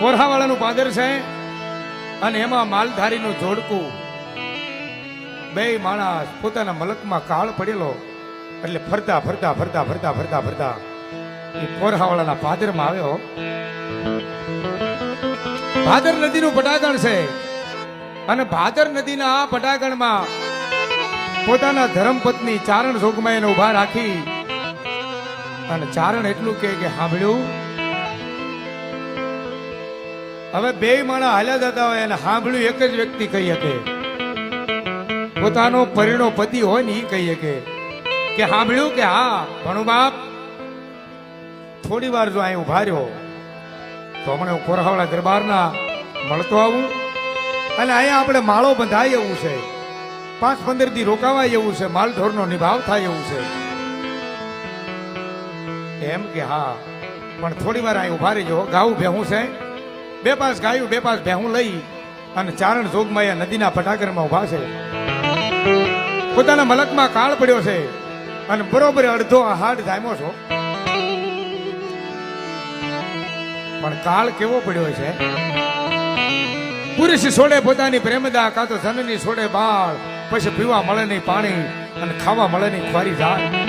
પોરહાવાળાનું પાદર છે અને એમાં માલધારીનું જોડકું. બે માણસ પોતાના મલકમાં કાળ પડેલો એટલે ફરતા ફરતા ફરતા ફરતા ફરતા ફરતા એ કોરહાવાળાના પાદરમાં આવ્યો. ભાદર નદીનું પટાગણ છે અને ભાદર નદીના આ પટાગણમાં પોતાના ધર્મપત્ની ચારણ જોગમાઈને ઊભા રાખી અને ચારણ એટલું કે સાંભળ્યું હવે બે માણા હાલ્યા જતા હોય અને સાંભળ્યું, એક જ વ્યક્તિ કહી શકે. પોતાનો પરિણો પતિ હોય ને એ કહી શકે. કે સાંભળ્યું કે હા, ભણું બાપ, થોડી વાર જો અહીં ઊભા રહ્યો, તો હમણાં હું કોરહાવાળા દરબારના મળતો આવું. અને અહીંયા આપણે માળો બંધાય એવું છે. પાંચ પંદર દી રોકાવાય એવું છે. માલ ઢોરનો નિભાવ થાય એવું છે. એમ કે હા, પણ થોડી વાર અહીં ઊભા રહીજો. ગાવું ભેહું છે? બે પાસ ગાયું, બે પાસ ભેહું લઈ અને ચારણ જોગમાયા નદીના પટાકરમાં ઊભા છે. પોતાના મલકમાં કાળ પડ્યો છે અને બરોબર અડધો હાડ જામ્યો છો. પણ કાળ કેવો પડ્યો છે? પુરુષ છોડે પોતાની પ્રેમદા કાં તો ધનની છોડે બાળ, પછી પીવા મળે નહીં પાણી અને ખાવા મળે નહીં, ખ્વારી જાય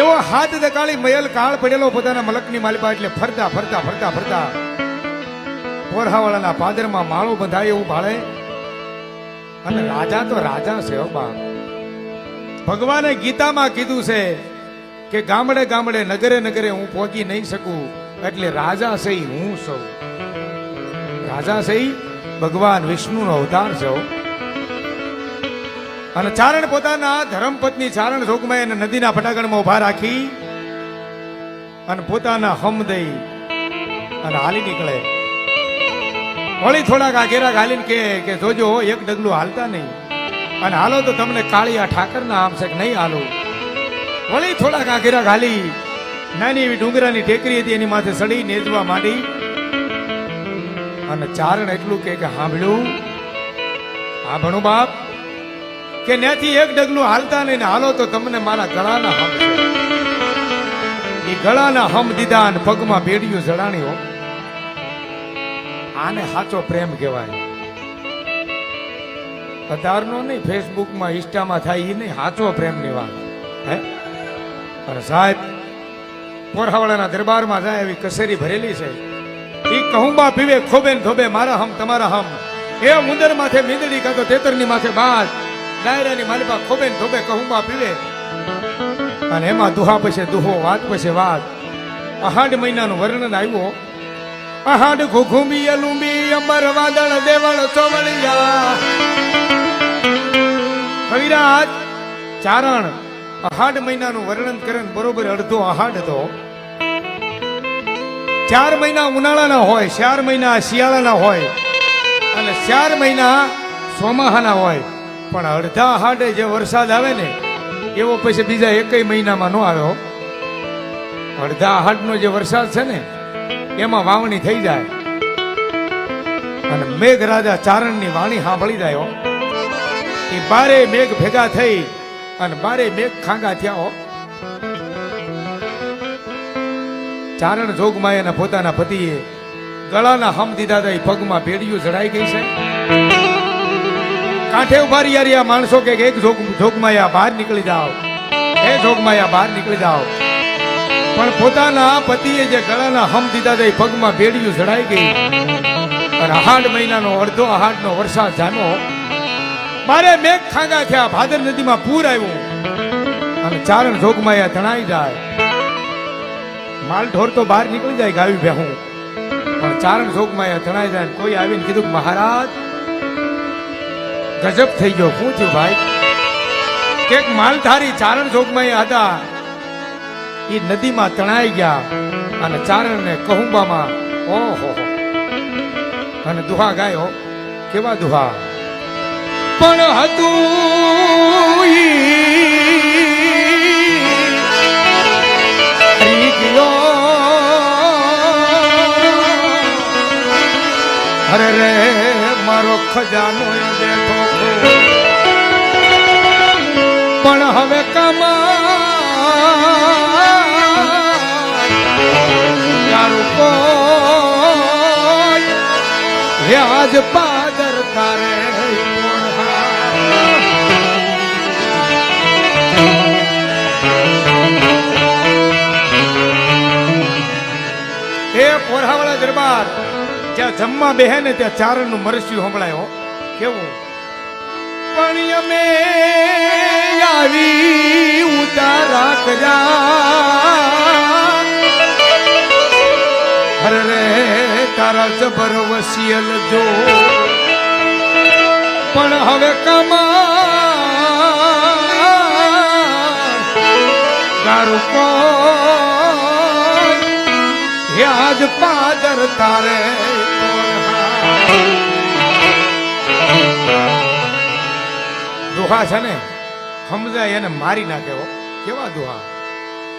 એવો હાથ દકાળી મયલ કાળ પડેલો પોતાના મલકની માલિપા એટલે ફરતા ફરતા ફરતા ફરતા. પોરહાવાળાના પાદરમાં માળો બંધાય એવું ભાળે. અને રાજા તો રાજા છે હો ભગવાને ગીતામાં કીધું છે કે ગામડે ગામડે, નગરે નગરે હું પહોંચી નહીં શકું, એટલે રાજા સહી હું સૌ રાજા સહી ભગવાન વિષ્ણુનો અવતાર હો. અને ચારણ પોતાના ધર્મપત્ની ચારણ જોગમાય અને નદીના ફટાકડમાં ઊભા રાખી અને પોતાના હમ દઈ અને હાલી નીકળે. વળી થોડાક આ ઘેરા હાલીને કે કે જોજો, એક ડગલું હાલતા નહીં. અને હાલો તો તમને કાળિયા ઠાકરના આમ છે કે નહીં હાલો? વળી થોડાક આ ઘેરા હાલી નાની એવી ડુંગરાની ટેકરી હતી એની માથે સડી નેજવા માંડી. અને ચારણ એટલું કે સાંભળ્યું હા ભણું બાપ કે ત્યાંથી એક ડગલું હાલતા નહીં હાલો તો તમને મારા ગળાના હમ એ ગળાના હમ દીધા અને પગમાં બેડિયું જડાણી હો. આને સાચો પ્રેમ કહેવાય. પધારનો નહીં, ફેસબુકમાં, ઇન્સ્ટામાં થાય એ નહીં, સાચો પ્રેમની વાત હે? અને સાહેબ પોરહાવાળાના દરબારમાં જાય એવી કસેરી ભરેલી છે. એ કહુંબા પીવે ખોબે ને ધોબે, મારા હમ, તમારા હમ. એ મુંદર માથે મીંદડી કાં તો તેતરની માથે બાજ ડાયરાની માલિપા ખોબે ને ધોબે કહુમાં પીવે. અને એમાં દુહા પછી દુહો, વાત પછી વાત. અહાડ મહિનાનું વર્ણન આવ્યું. આહાડ ઘુઘુમી અલુંબી અમર, વાદળ, દેવળ ચોવળિયા કવિરાજ, ચારણ, અહાડ મહિનાનું વર્ણન કરે બરોબર અડધો આહાડ હતો ચાર મહિના ઉનાળાના હોય ચાર મહિના શિયાળાના હોય, અને ચાર મહિના ચોમાહાના હોય. પણ અડધા હાડે જે વરસાદ આવે ને, એવો પછી બીજા એકય મહિનામાં ન આવ્યો અડધા હાડનો જે વરસાદ છે ને, એમાં વાવણી થઈ જાય. અને મેઘ રાજા ચારણની વાણી સાંભળી જાય એ બારે મેઘ ભેગા થઈ અને બારે મેઘ ખાંગા થયા ચારણ જોગમાં એના પોતાના પતિએ ગળાના હમ દીધા પગમાં ભેડિયું જડાઈ ગઈ છે. કાંઠે ઊભા રહ્યા રહ્યા માણસો કે એક જોગ જોગમાયા બહાર નીકળી જાઓ. એ જોગમાયા બહાર નીકળી જાઓ. પણ પોતાના પતિએ જે ગળાના હમ દીધા તે પગમાં બેડિયું જડાઈ ગઈ. અને આહાડ મહિનાનો, અડધો આહાડનો વરસાદ જામો મારે મેઘ ખાંગા થયા, ભાદર નદીમાં પૂર આવ્યું. અને ચારણ જોગમાયા તણાઈ જાય. માલ ઢોર તો બહાર નીકળી જાય ગાવી ભેહું. પણ ચારણ જોગમાયા તણાઈ જાય કોઈ આવીને કીધું મહારાજ ગજબ થઈ ગયો. શું થયું ભાઈ? કેક માલધારી ચારણ જોગમાયા હતા. એ નદીમાં તણાઈ ગયા અને ચારણને કહુંબામાં, ઓહો અને દુહા ગાયો કેવા દુહા? પણ હતું અરે રે, મારો ખજાનો હે આજ પાદર તારે એ પોરાવાળા દરબાર, જ્યાં જમવા બેહે ને ત્યાં ચારણનું મરસ્યું સંભળાયો કેવું? પણ અમે આવી ઉતારા કર્યા હર તારા જબર વસિયલ જો પણ હવે કમા હે પાદર તારે દુહા છે ને સમજાય એને મારી નાખે કેવા દુહા?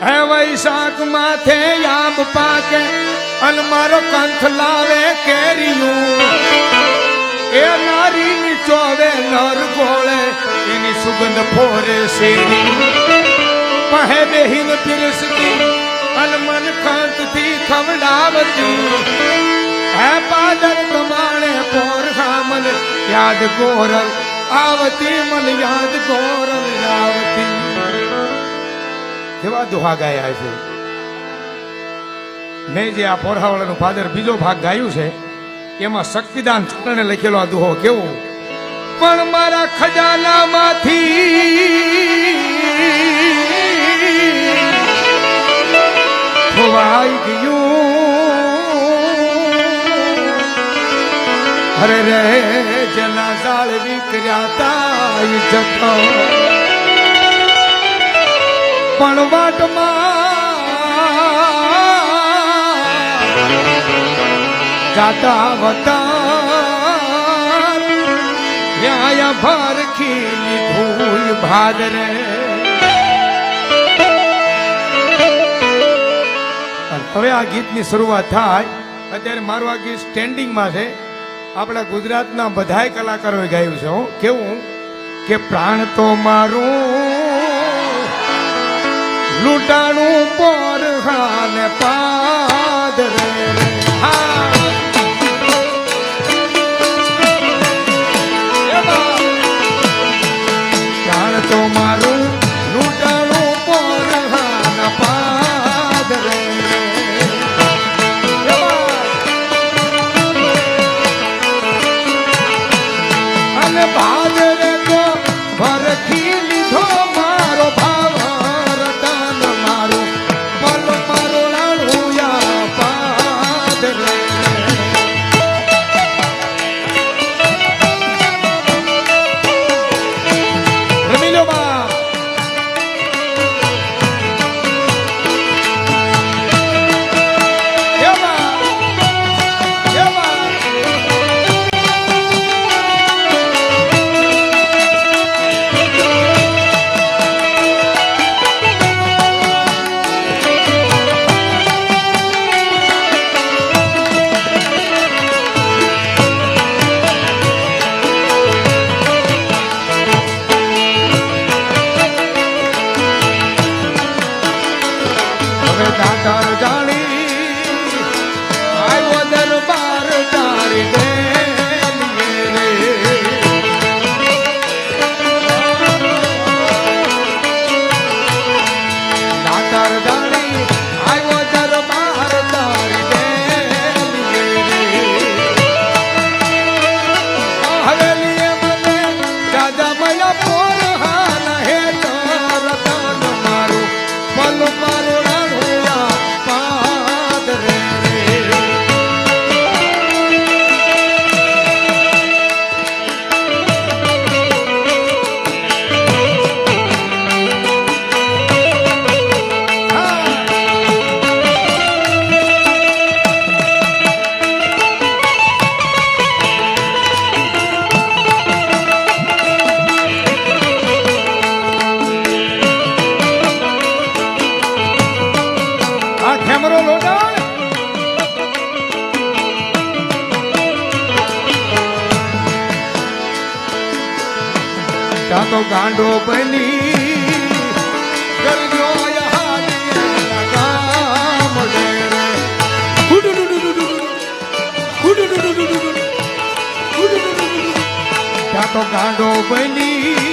હે વૈશાખ માથે પાકે અન મારો કંઠ લાવે કેરિયું એ નારી ની ચોવે નર ગોળે, એની સુગંધ ફોરે શેરી. પહે બેહીન પીરસતી, અન મન કાંતથી ખવડાવતી. હે પાદર તમાણે પોર ખામલ યાદ ગોરલ, આવતી મન યાદ ગોરલ આવતી કેવા દોહા ગાયા છે. મેં જે આ પોરાવાળાનું ફાધર બીજો ભાગ ગાયું છે, એમાં શક્તિદાન ચૂંટણે લખેલો આ દુહો કેવો? પણ મારા ખજાનામાંથી ખોવાઈ ગયું. અરે રે, જના જાળવી કર્યા જતો પણ વાટમાં જાતા વતા ન્યાય ભાર ખીલી ધૂલ ભાદરે હવે આ ગીતની શરૂઆત થાય. અત્યારે મારું આ ગીત સ્ટેન્ડિંગમાં છે. આપણા ગુજરાતના બધાય કલાકારોએ ગાયું છે, હું. કેવું? કે પ્રાણ તો મારું, લૂંટાણું પોર હાને પાદરે ગાંડો બની. તો ગાંડો બની.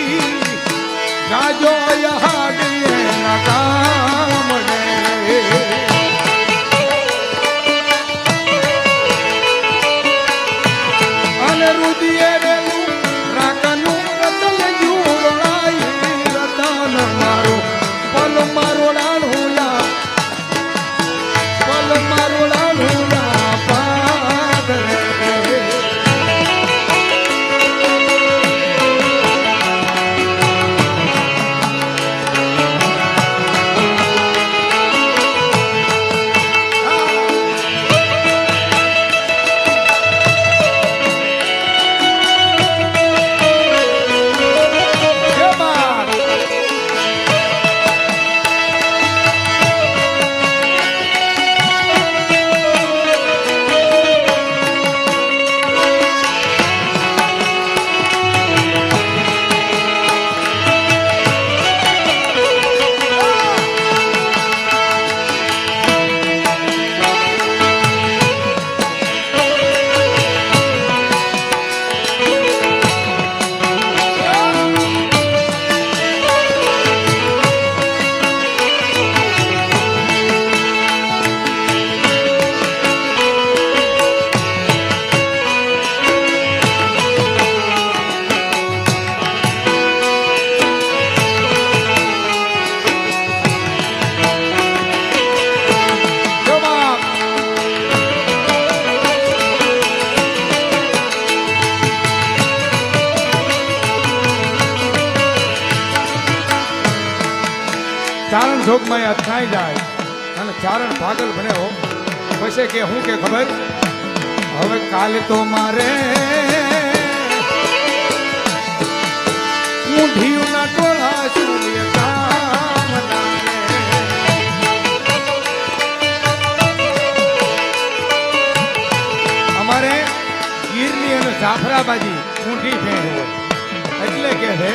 અને ચારણ પાગલ બને પછી કે હું કે ખબર? હવે કાલ તો મારે અમારે ગીરની અને જાફરાબાજી ઊંઠી ફેર એટલે કે છે,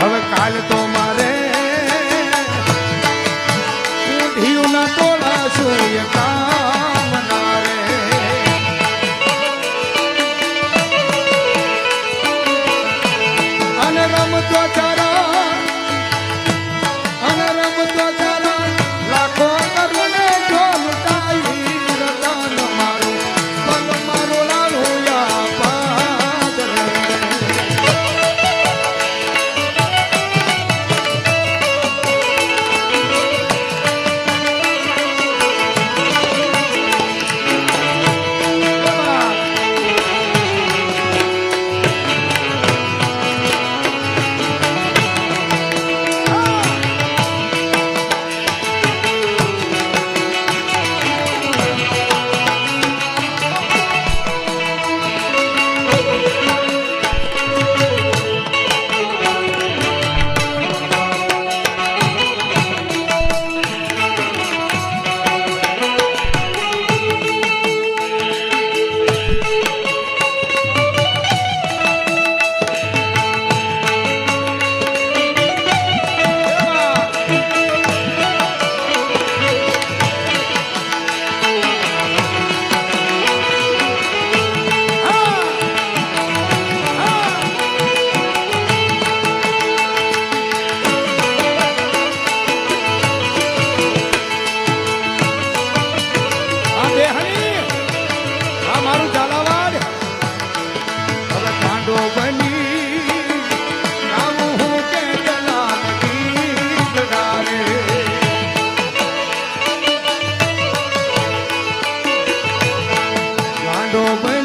હવે કાલ તો મારે cuando